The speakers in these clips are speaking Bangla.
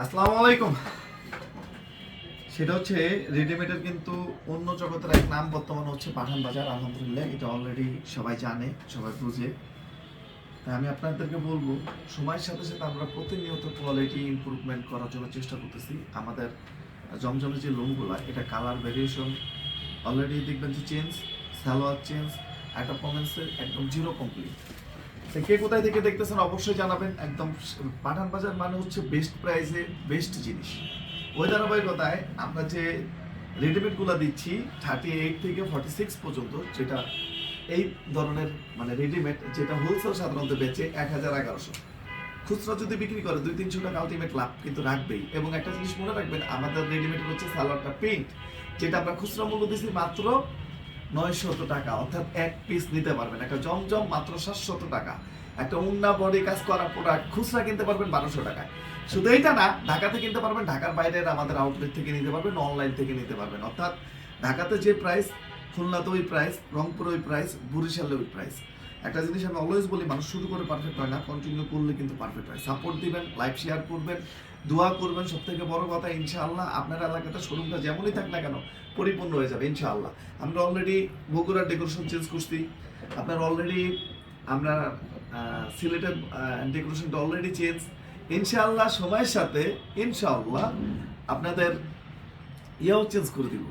আসসালামু আলাইকুম। সেটা হচ্ছে রেডিমেডের কিন্তু অন্য জগতের এক নাম বর্তমানে হচ্ছে পাঠান বাজার, আলহামদুলিল্লাহ। এটা অলরেডি সবাই জানে, সবাই বুঝে। তাই আমি আপনাদেরকে বলব, সময়ের সাথে সাথে আমরা প্রতিনিয়ত কোয়ালিটি ইমপ্রুভমেন্ট করার জন্য চেষ্টা করতেছি। আমাদের জমজমের যে লোমগুলো, এটা কালার ভেরিয়েশন অলরেডি দেখবেন যে চেঞ্জ সালোয়ার চেঞ্জ একটা কমেন্টসের একদম জিরো কমপ্লিট কে কোথায় থেকে দেখতেছেন অবশ্যই জানাবেন। একদম পাঠান বাজার মানে হচ্ছে বেস্ট প্রাইসে বেস্ট জিনিস। ওই ধারাবাহিকতায় আমরা যে রেডিমেডগুলো দিচ্ছি থার্টি এইট থেকে ফর্টি সিক্স পর্যন্ত, যেটা এই ধরনের মানে রেডিমেড যেটা হোলসেল সাধারণত বেচে এক হাজার এগারোশো। খুচরা যদি বিক্রি করে, দুই, তিনশো টাকা আলটিমেট লাভ কিন্তু রাখবেই। এবং একটা জিনিস মনে রাখবেন, আমাদের রেডিমেড হচ্ছে সালোয়ারটা প্রিন্ট যেটা আমরা খুচরা মূল্য দিচ্ছি মাত্র নয়শত টাকা, অর্থাৎ এক পিস নিতে পারবেন। একটা জমজম মাত্র সাতশত টাকা। একটা উন্না বডি কাজ করা প্রোডাক্ট খুচরা কিনতে পারবেন বারোশো টাকায়। শুধু এইটা না, ঢাকাতে কিনতে পারবেন, ঢাকার বাইরের আমাদের আউটলেট থেকে নিতে পারবেন অনলাইন থেকে নিতে পারবেন। অর্থাৎ ঢাকাতে যে প্রাইস খুলনাতে ওই প্রাইস রংপুরে ওই প্রাইস বরিশালে ওই প্রাইস একটা জিনিস আমি অলওয়েজ বলি, মানুষ শুরু করে পারফেক্ট হয় না কন্টিনিউ করলে কিন্তু পারফেক্ট হয়। সাপোর্ট দিবেন লাইভ শেয়ার করবেন, দোয়া করবেন সব থেকে বড় কথা, ইনশাআল্লাহ আপনার এলাকাতে শোরুমটা যেমনই থাক না কেন, পরিপূর্ণ হয়ে যাবে, ইনশাআল্লাহ। আমরা অলরেডি বগুড়ার ডেকোরেশন চেঞ্জ করছি। আপনার অলরেডি আমরা সিলেটের ডেকোরেশনটা অলরেডি চেঞ্জ ইনশাআল্লাহ সময়ের সাথে, ইনশাআল্লাহ আপনাদের ইয়েও চেঞ্জ করে দিব।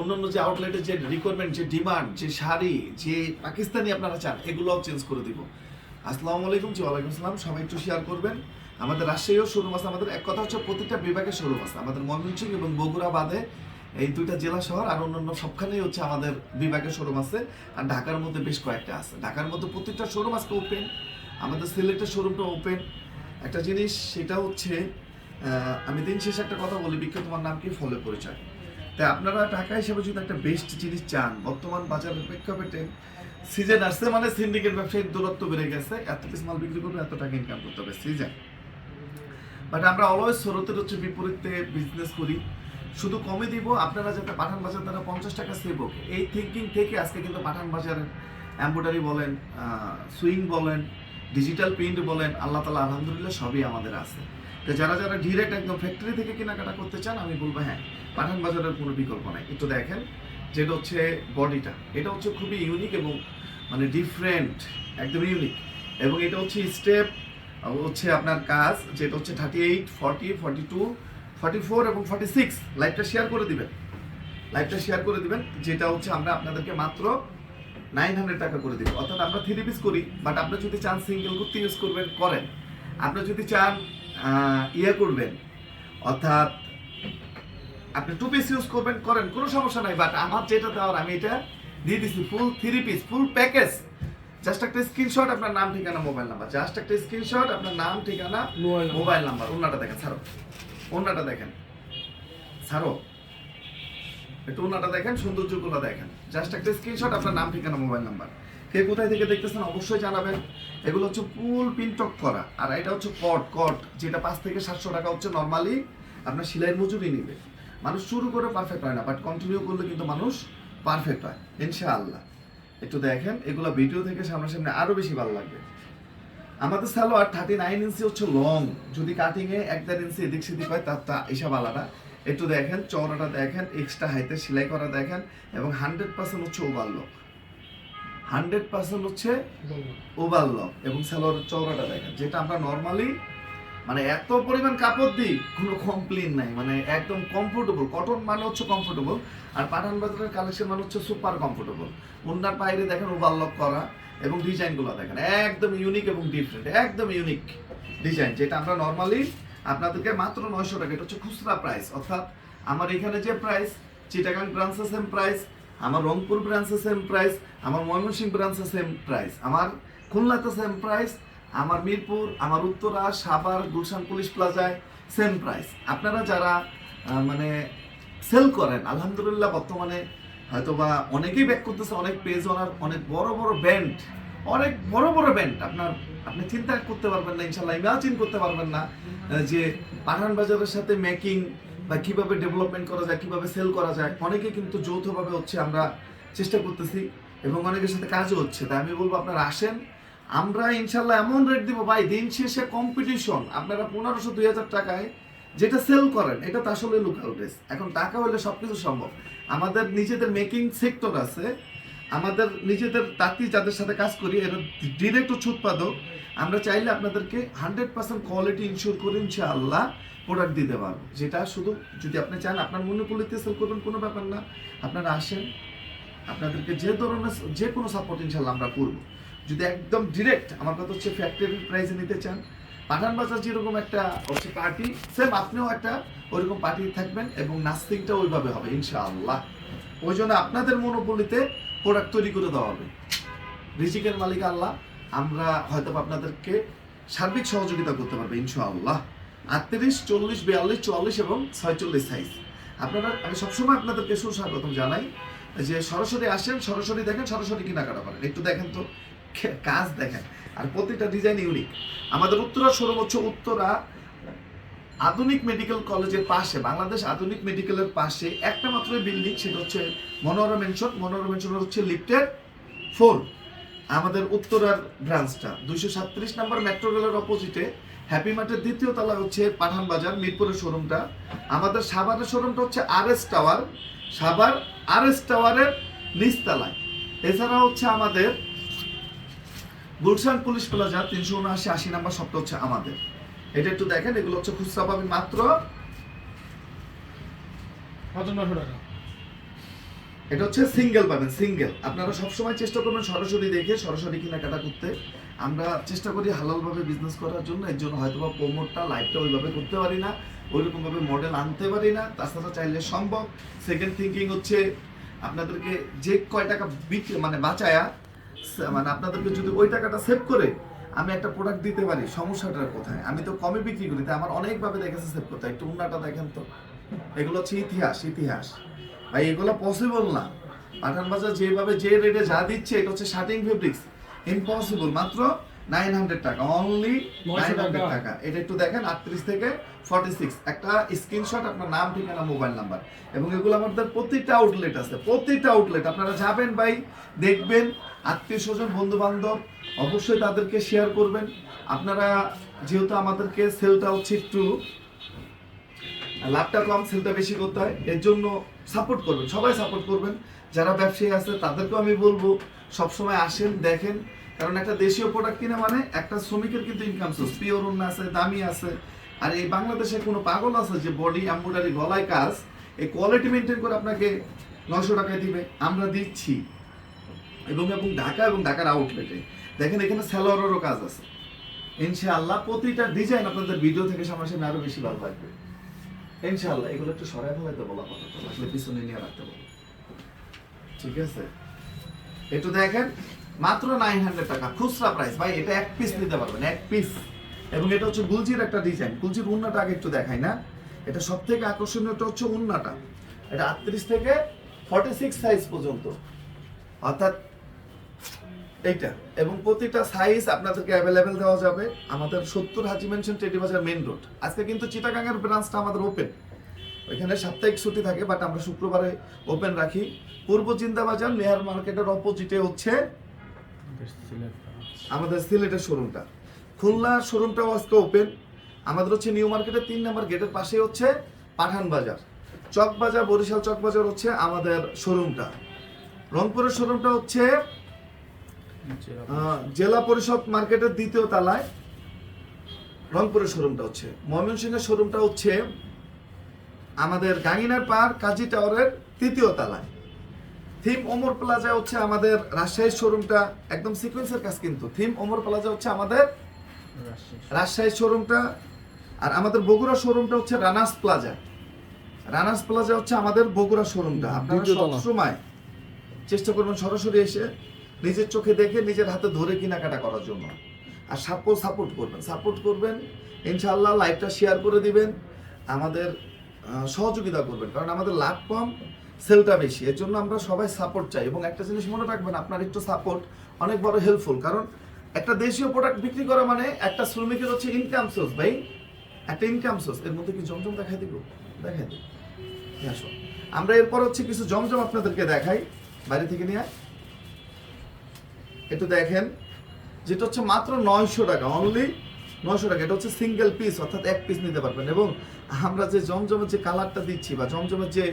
অন্যান্য যে আউটলেটের যে রিকোয়ারমেন্ট যে ডিমান্ড যে শাড়ি, যে পাকিস্তানি আপনারা চান, এগুলোও চেঞ্জ করে দিব। আসসালামু আলাইকুম জি, ওয়ালাইকুম আসসালাম। সবাই একটু শেয়ার করবেন। আমাদের রাজশাহীও শোরুম আছে। আমাদের এক কথা হচ্ছে প্রতিটা বিভাগের শোরুম আছে। আমাদের ময়মনসিংহ এবং বগুড়া বাদে এই দুইটা জেলা শহর আর অন্যান্য সবখানেই হচ্ছে আমাদের বিভাগের শোরুম আছে। আর ঢাকার মধ্যে বেশ কয়েকটা আছে। ঢাকার মধ্যে প্রত্যেকটা শোরুম আজকে ওপেন আমাদের সিলেটের শোরুমটা ওপেন একটা জিনিস, সেটা হচ্ছে আমি দিন শেষে একটা কথা বলি বিখ্যাত তোমার নাম কি? ফলে পরিচয়। তাই আপনারা টাকা হিসেবে যদি একটা বেস্ট জিনিস চান, বর্তমান বাজারের প্রেক্ষাপটে সিজন আসছে মানে সিন্ডিকেট ব্যবসায়ীর দূরত্ব বেড়ে গেছে, এত পিস মাল বিক্রি করবে, এত টাকা ইনকাম করতে হবে সিজন বাট আমরা অলওয়েজ স্রোতের হচ্ছে বিপরীতে বিজনেস করি। শুধু কমে দিব, আপনারা যাতে পাঠান বাজার তারা পঞ্চাশ টাকা সেভ হোক। এই থিঙ্কিং থেকে আজকে কিন্তু পাঠান বাজারের এম্ব্রয়ডারি বলেন সুইং বলেন ডিজিটাল প্রিন্ট বলেন, আল্লাহ তালা আলহামদুলিল্লাহ সবই আমাদের আছে। তো যারা যারা ডিরেক্ট একদম ফ্যাক্টরি থেকে কেনাকাটা করতে চান, আমি বলব হ্যাঁ পাঠান বাজারের কোনো বিকল্প নাই। একটু দেখেন, যেটা হচ্ছে বডিটা এটা হচ্ছে খুবই ইউনিক এবং মানে ডিফারেন্ট একদম ইউনিক এবং এটা হচ্ছে স্টেপ হচ্ছে আপনার কাজ, যেটা হচ্ছে thirty eight forty forty two forty four এবং ফর্টি সিক্স লাইভটা শেয়ার করে দিবেন। লাইভটা শেয়ার করে দিবেন, যেটা হচ্ছে আমরা আপনাদেরকে মাত্র নাইন হান্ড্রেড টাকা করে দিব। অর্থাৎ আমরা থ্রি পিস করি বাট আপনি যদি চান সিঙ্গেল করতে ইউজ করবেন, করেন। আপনি যদি চান ইয়ে করবেন। অর্থাৎ আপনি টু পিস ইউজ করবেন করেন কোনো সমস্যা নাই বাট আমার যেটা দেওয়ার আমি এটা দিয়ে দিচ্ছি full three piece full package just একটা স্ক্রিনশট আপনার নাম ঠিকানা মোবাইল নাম্বার জাস্ট একটা স্ক্রিনশট আপনার নাম ঠিকানা মোবাইল নাম্বার ওনাটা দেখেন ছাড়ো। ওনাটা দেখেন ছাড়ো। একটু ওনাটা দেখেন সৌন্দর্যগুলো দেখেন। জাস্ট একটা স্ক্রিনশট আপনার নাম ঠিকানা মোবাইল নাম্বার কে কোথায় থেকে দেখতেছেন অবশ্যই জানাবেন। এগুলো হচ্ছে ফুল পিনটক করা। আর এটা হচ্ছে কট কট যেটা পাঁচ থেকে সাতশো টাকা হচ্ছে নর্মালি আপনার সেলাই মজুরি নিবে। মানুষ শুরু করে পারফেক্ট হয় না বাট কন্টিনিউ করলে কিন্তু মানুষ পারফেক্ট হয়, ইনশাআল্লাহ। একটু দেখেন, এগুলো ভিডিও থেকে সামনাসামনি আরও বেশি ভালো লাগবে। আমাদের সালোয়ার থার্টি নাইন ইঞ্চি হচ্ছে লং যদি কাটিংয়ে এক দেড় ইঞ্চি এদিক সেদিক হয় তার তা এসব আলাদা। একটু দেখেন, চওড়াটা দেখেন এক্সট্রা হাইতে সেলাই করা দেখেন, এবং হান্ড্রেড পার্সেন্ট হচ্ছে ওভার ওভারলক হান্ড্রেড পার্সেন্ট হচ্ছে ওভারলক এবং সালোয়ারের চওড়াটা দেখেন, যেটা আমরা নর্মালি মানে এত পরিমাণ কাপড় দিই, কোনো কমপ্লেন নাই মানে একদম কমফোর্টেবল কটন মানে হচ্ছে কমফোর্টেবল আর পাঠান বাজারের কালেকশন মানে হচ্ছে সুপার কমফোর্টেবল ওনার বাইরে দেখেন ওভারলক করা এবং ডিজাইনগুলো দেখেন, একদম ইউনিক এবং ডিফারেন্ট একদম ইউনিক ডিজাইন যেটা আমরা নর্মালি আপনাদেরকে মাত্র নয়শো টাকা, এটা হচ্ছে খুচরা প্রাইস অর্থাৎ আমার এখানে যে প্রাইস চিটাগাং ব্রাঞ্চে সেম প্রাইস আমার রংপুর ব্রাঞ্চে সেম প্রাইস আমার ময়মনসিংহ ব্রাঞ্চে সেম প্রাইস আমার খুলনাতে সেম প্রাইস আমার মিরপুর, আমার উত্তরা, সাভার, গুলশান পুলিশ প্লাজায় সেম প্রাইস আপনারা যারা মানে সেল করেন, আলহামদুলিল্লাহ বর্তমানে হয়তোবা অনেকেই ব্যাক করতেছে, অনেক পেজ ওনার অনেক বড় বড় ব্যান্ড অনেক বড় বড় ব্যান্ড আপনার, আপনি চিন্তা করতে পারবেন না ইনশাল্লাহ ইমাজিন করতে পারবেন না যে পাঠান বাজারের সাথে মেকিং বা কীভাবে ডেভেলপমেন্ট করা যায়, কীভাবে সেল করা যায়, অনেকে কিন্তু যৌথভাবে হচ্ছে আমরা চেষ্টা করতেছি এবং অনেকের সাথে কাজও হচ্ছে। তাই আমি বলব আপনারা আসেন, আমরা ইনশাল্লাহ এমন রেট দিব, ভাই, দিন শেষে কম্পিটিশন আপনারা পনেরোশো দুই হাজার টাকায় যেটা সেল করেন, এটা তো আসলে লোকাল ড্রেস এখন টাকা হলে সবকিছু সম্ভব। আমাদের নিজেদের মেকিং সেক্টর আছে আমাদের নিজেদের তাঁতি যাদের সাথে কাজ করি, এরা ডিরেক্ট হচ্ছে উৎপাদক। আমরা চাইলে আপনাদেরকে হান্ড্রেড পার্সেন্ট কোয়ালিটি ইনশিওর করে ইনশাআল্লাহ প্রোডাক্ট দিতে পারব। যেটা শুধু যদি আপনি চান, আপনার মনে মনোপলিতে সেল করবেন কোনো ব্যাপার না। আপনারা আসেন, আপনাদেরকে যে ধরনের, যে কোনো সাপোর্ট ইনশাল্লাহ আমরা করব। যদি একদম ডিরেক্ট আমার কথা হচ্ছে ফ্যাক্টরির প্রাইসে নিতে চান, পাঠান বাজার যেরকম একটা হচ্ছে পার্টি সেম আপনিও একটা ওইরকম পার্টি থাকবেন এবং নাস্তিকটা ওইভাবে হবে ইনশাআল্লাহ। ওই জন্য আপনাদের মনোপলিতে প্রোডাক্ট তৈরি করে দেওয়া হবে। রিজিকের মালিক আল্লাহ, আমরা হয়তো আপনাদেরকে সার্বিক সহযোগিতা করতে পারবে, ইনশাআল্লাহ। আটত্রিশ, চল্লিশ, বিয়াল্লিশ, চুয়াল্লিশ এবং ছয়চল্লিশ সাইজ আপনারা, আমি সবসময় আপনাদেরকে সুস্বাগতম জানাই যে সরাসরি আসেন, সরাসরি দেখেন, সরাসরি কেনাকাটা করেন। একটু দেখেন তো কাজ দেখেন। আর প্রতিটা ডিজাইন ইউনিক আমাদের উত্তরা শোরুম হচ্ছে উত্তরা আধুনিক মেডিকেল কলেজের পাশে, বাংলাদেশ আধুনিক মেডিকেলের পাশে একটা মাত্র বিল্ডিং সেটা হচ্ছে মনোরম মেনশন মনোরম মেনশন হচ্ছে লিফটের ফোর আমাদের উত্তরার ব্রাঞ্চটা দুইশো সাতত্রিশ নাম্বার মেট্রো রেলের অপোজিটে হ্যাপি মার্টের দ্বিতীয় তলা হচ্ছে পাঠান বাজার, মিরপুরের শোরুমটা আমাদের সাভারের শোরুমটা হচ্ছে R S tower Savar R S টাওয়ারের নিচতলায়। এছাড়া হচ্ছে আমাদের গুলশান পুলিশ প্লাজা, তিনশো উনআশি আশি নাম্বার সবটা হচ্ছে আমাদের। এটা একটু দেখেন এগুলো হচ্ছে খুচরা পাবেন মাত্র এটা হচ্ছে সিঙ্গেল পাবেন সিঙ্গেল। আপনারা সবসময় চেষ্টা করবেন সরাসরি দেখে সরাসরি কেনাকাটা করতে। আমরা চেষ্টা করি হালালভাবে বিজনেস করার জন্য এর জন্য হয়তো বা প্রমোটটা লাইভটা ওইভাবে করতে পারি না ওইরকম ভাবে মডেল আনতে পারি না তাছাড়া চাইলে সম্ভব। সেকেন্ড থিঙ্কিং হচ্ছে আপনাদেরকে যে কয় টাকা বিক্রি মানে বাঁচায়া মানে আপনাদেরকে যদি ওই টাকাটা সেভ করে আমি একটা প্রোডাক্ট দিতে পারি সমস্যাটা কোথায়? আমি তো কমে বিক্রি করি তাই আমার অনেকভাবে দেখেছে সেভ করতে। একটু উন্নাটা দেখেন তো। এগুলো হচ্ছে ইতিহাস ইতিহাস। ভাই এগুলো পসিবল না। পাঠান বাজার যেভাবে যে রেটে যা দিচ্ছে এটা হচ্ছে শার্টিং ফেব্রিক্স ইম্পসিবল মাত্র নাইন হান্ড্রেড টাকা অনলি নাইন হান্ড্রেড টাকা। টাকা। এটা একটু দেখেন আটত্রিশ থেকে ফর্টি সিক্স একটা স্ক্রিনশট আপনার নাম ঠিকানা মোবাইল নাম্বার এবং এগুলো আমাদের প্রতিটা আউটলেট আছে প্রতিটা আউটলেট আপনারা যাবেন ভাই দেখবেন আত্মীয় স্বজন বন্ধু বান্ধব অবশ্যই তাদেরকে শেয়ার করবেন। আপনারা যেহেতু আমাদেরকে সেলটা হচ্ছে একটু, লাভটা কম সেলটা বেশি করতে হয়, এর জন্য সাপোর্ট করবেন, সবাই সাপোর্ট করবেন। যারা ব্যবসায়ী আছে, তাদেরকেও আমি বলব, সবসময় আসেন, দেখেন। কারণ একটা দেশীয় প্রোডাক্ট কিনে মানে একটা শ্রমিকের কিন্তু ইনকাম সোর্স পিওর অন্য আছে, দামি আছে। আর এই বাংলাদেশে কোনো পাগল আছে যে বডি এম্ব্রয়ডারি গলায় কাজ, এই কোয়ালিটি মেনটেন করে আপনাকে নশো টাকায় দিবে। আমরা দিচ্ছি। এবং এবং ঢাকা এবং ঢাকার আউটলেটে দেখেন এখানে স্যালোয়ারেরও কাজ আছে। ইনশাআল্লাহ প্রতিটা ডিজাইন আপনাদের ভিডিও থেকে সামনাসামনি আরও বেশি ভালো লাগবে। ইনশাআল্লাহ, এগুলো একটু সরাই ফেলাইতে বলা কথা আসলে পিছনে নিয়ে রাখতে বলো। ঠিক আছে? একটু দেখেন, মাত্র নাইন হান্ড্রেড টাকা, খুচরা প্রাইস ভাই, এটা এক পিস নিতে পারবেন, এক পিস এবং এটা হচ্ছে গুলজির একটা ডিজাইন গুলজির উন্নাটা আগে একটু দেখাই না। এটা সব থেকে আকর্ষণীয়টা হচ্ছে উন্নাটা। এটা আটত্রিশ থেকে ফর্টি সিক্স সাইজ পর্যন্ত। অর্থাৎ এইটা। এবং প্রতিটা সাইজ আপনাদেরকে অ্যাভেলেবেল দেওয়া যাবে। আমাদের সত্তর Haji mansion Terry Bazar main road আজকে কিন্তু চিটাগাঙ্গের ব্রাঞ্চটা আমাদের ওপেন ওইখানে সাপ্তাহিক ছুটি থাকে বাট আমরা শুক্রবারে ওপেন রাখি। পূর্ব চিন্তাবাজার নেহার মার্কেটের অপোজিটে হচ্ছে আমাদের সিলেটের শোরুমটা খুলনার শোরুমটাও আজকে ওপেন আমাদের হচ্ছে নিউ মার্কেটের তিন নম্বর গেটের পাশে হচ্ছে পাঠান বাজার। চক বাজার বরিশাল চক বাজার হচ্ছে আমাদের শোরুমটা রংপুরের শোরুমটা হচ্ছে জেলা পরিষদ মার্কেটের দ্বিতীয় তলায় রংপুরের শোরুমটা হচ্ছে। ময়মনসিংহের শোরুমটা হচ্ছে আমাদের গাঙ্গিনার পার কাজী টাওয়ারের তৃতীয় তলায়। থিম ওমর প্লাজা হচ্ছে আমাদের রাজশাহীর শোরুমটা একদম সিকোয়েন্সের কাজ কিন্তু। থিম ওমর প্লাজা হচ্ছে আমাদের রাজশাহীর শোরুমটা আর আমাদের বগুড়া শোরুমটা হচ্ছে রানাস প্লাজা। রানাস প্লাজা হচ্ছে আমাদের বগুড়া শোরুমটা। আপনারা সবসময় চেষ্টা করবেন সরাসরি এসে নিজের চোখে দেখে নিজের হাতে ধরে কেনাকাটা করার জন্য। আর সাপোর্ট সাপোর্ট করবেন। সাপোর্ট করবেন ইনশাল্লাহ লাইভটা শেয়ার করে দিবেন, আমাদের সহযোগিতা করবেন। কারণ আমাদের লাভ কম সেলটা বেশি। এর জন্য আমরা সবাই সাপোর্ট চাই। এবং একটা জিনিস মনে রাখবেন, আপনার একটু সাপোর্ট অনেক বড় হেল্পফুল কারণ একটা দেশীয় প্রোডাক্ট বিক্রি করা মানে একটা শ্রমিকের হচ্ছে ইনকাম সোর্স ভাই, একটা ইনকাম সোর্স এর মধ্যে কি জমজম দেখাই দিব? দেখাই দিব আমরা এরপর হচ্ছে কিছু জমজম আপনাদেরকে দেখাই। বাইরে থেকে নিয়ে। একটু দেখেন, যেটা হচ্ছে মাত্র নয়শো টাকা অনলি নয়শো টাকা। এটা হচ্ছে সিঙ্গেল পিস অর্থাৎ এক পিস নিতে পারবেন। এবং আমরা যে জমজমের যে কালারটা দিচ্ছি বা জমজমের যে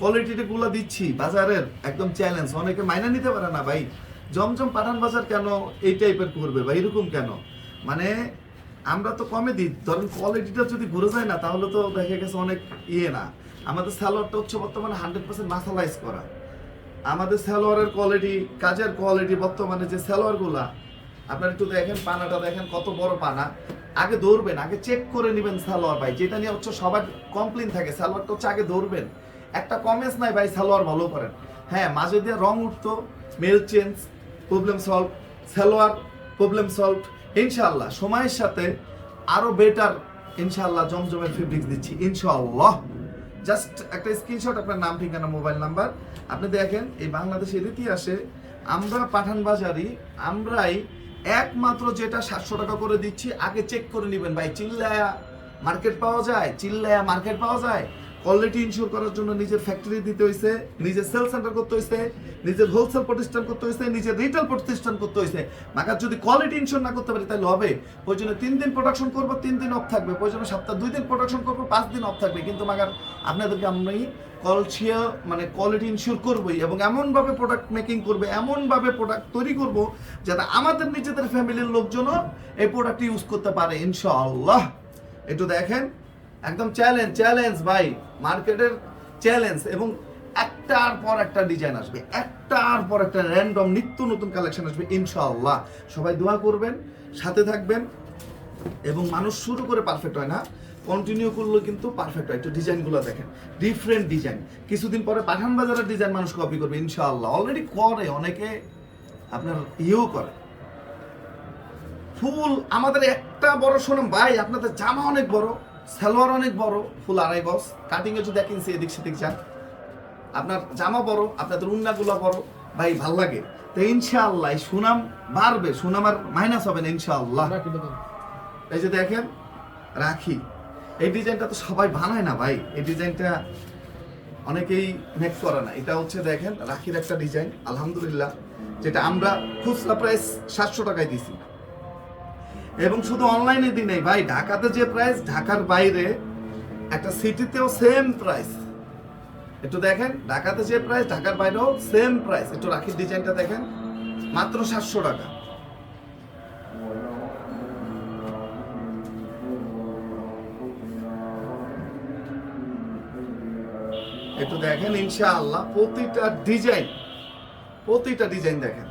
কোয়ালিটিগুলো দিচ্ছি, বাজারের একদম চ্যালেঞ্জ অনেকে মাইনা নিতে পারে না, ভাই। জমজম পাঠান বাজার কেন এই টাইপের করবে বা এরকম কেন? মানে আমরা তো কমে দিই। ধরেন কোয়ালিটিটা যদি ঘুরে যায় না, তাহলে তো দেখা গেছে অনেক ইয়ে না। আমাদের স্যালোয়ারটা হচ্ছে বর্তমানে হান্ড্রেড পার্সেন্ট মাসালাইজ করা আমাদের সালোয়ারের কোয়ালিটি কাজের কোয়ালিটি বর্তমানে যে সালোয়ারগুলা, আপনারা একটু দেখেন পানাটা দেখেন কত বড় পানা। আগে দৌড়বেন আগে চেক করে নেবেন সালোয়ার ভাই। যেটা নিয়ে হচ্ছে সবার কমপ্লেন থাকে সালোয়ারটা হচ্ছে আগে দৌড়বেন একটা কমেন্স নাই ভাই, সালোয়ার ভালো করেন। হ্যাঁ মাঝে দিয়ে রং উঠতো mail change problem solve salwar problem solve ইনশাআল্লাহ, সময়ের সাথে আরও বেটার ইনশাআল্লাহ জমজমের ফেব্রিক্স দিচ্ছি, ইনশাআল্লাহ। জাস্ট একটা স্ক্রিনশট আপনার নাম, ঠিকানা মোবাইল নাম্বার আপনি দেখেন, এই বাংলাদেশের ইতিহাসে আমরা পাঠান বাজারি আমরাই একমাত্র যেটা সাতশো টাকা করে দিচ্ছি, আগে চেক করে নেবেন ভাই। চিল্লায়া মার্কেট পাওয়া যায়, চিল্লায়া মার্কেট পাওয়া যায়। কোয়ালিটি ইনশিওর করার জন্য নিজের ফ্যাক্টরি দিতে হয়েছে নিজের সেল সেন্টার করতে হয়েছে নিজের হোলসেল প্রতিষ্ঠান করতে হয়েছে নিজের রিটেল প্রতিষ্ঠান করতে হয়েছে মাকার যদি কোয়ালিটি ইনশিওর না করতে পারি, তাহলে হবে। প্রয়োজনে তিন দিন প্রোডাকশন করব, তিন দিন অফ থাকবে। প্রয়োজনে সপ্তাহ দুই দিন প্রোডাকশন করব, পাঁচ দিন অফ থাকবে। কিন্তু মাকার, আপনাদেরকে আমি কলসিয়া মানে কোয়ালিটি ইনশিওর করবোই এবং এমনভাবে প্রোডাক্ট মেকিং করবে, এমনভাবে প্রোডাক্ট তৈরি করব যাতে আমাদের নিজেদের ফ্যামিলির লোকজনও এই প্রোডাক্ট ইউজ করতে পারে, ইনশাআল্লাহ। একটু দেখেন। একদম চ্যালেঞ্জ চ্যালেঞ্জ ভাই। মার্কেটের চ্যালেঞ্জ এবং একটার পর একটা ডিজাইন আসবে, একটার পর একটা র্যান্ডম নিত্য নতুন কালেকশন আসবে, ইনশাআল্লাহ। সবাই দোয়া করবেন, সাথে থাকবেন এবং মানুষ শুরু করে পারফেক্ট হয় না কন্টিনিউ করলে কিন্তু পারফেক্ট হয়। একটু ডিজাইনগুলো দেখেন ডিফারেন্ট ডিজাইন কিছুদিন পরে পাঠান বাজারের ডিজাইন মানুষ কপি করবে, ইনশাআল্লাহ। অলরেডি করে, অনেকে আপনার ইয়েও করে। ফুল, আমাদের একটা বড় শোনাম ভাই, আপনাদের জামা অনেক বড়। সালোয়ার অনেক বড় ফুল আড়াই গজ। কাটিং এ যদি দেখেন সে এদিক সেদিক যান আপনার জামা বড় আপনাদের উন্নাগুলো বড় ভাই ভালো লাগে। তো ইনশাআল্লাহ এই সুনাম বাড়বে সুনাম আর মাইনাস হবে না ইনশাআল্লাহ। এই যে দেখেন রাখি। এই ডিজাইনটা তো সবাই বানায় না ভাই। এই ডিজাইনটা অনেকেই মেক করে না। এটা হচ্ছে দেখেন রাখির একটা ডিজাইন আলহামদুলিল্লাহ যেটা আমরা খুচরা প্রাইস সাতশো টাকায় দিছি। এবং শুধু অনলাইনে দিই নাই ভাই, ঢাকাতে যে প্রাইস ঢাকার বাইরে একটা সিটিতেও সেম প্রাইস একটু দেখেন, ঢাকাতে যে প্রাইস ঢাকার বাইরেও সেম প্রাইস একটু রাখির ডিজাইনটা দেখেন, মাত্র সাতশো টাকা। একটু দেখেন, ইনশাআল্লাহ, প্রতিটা ডিজাইন প্রতিটা ডিজাইন দেখেন।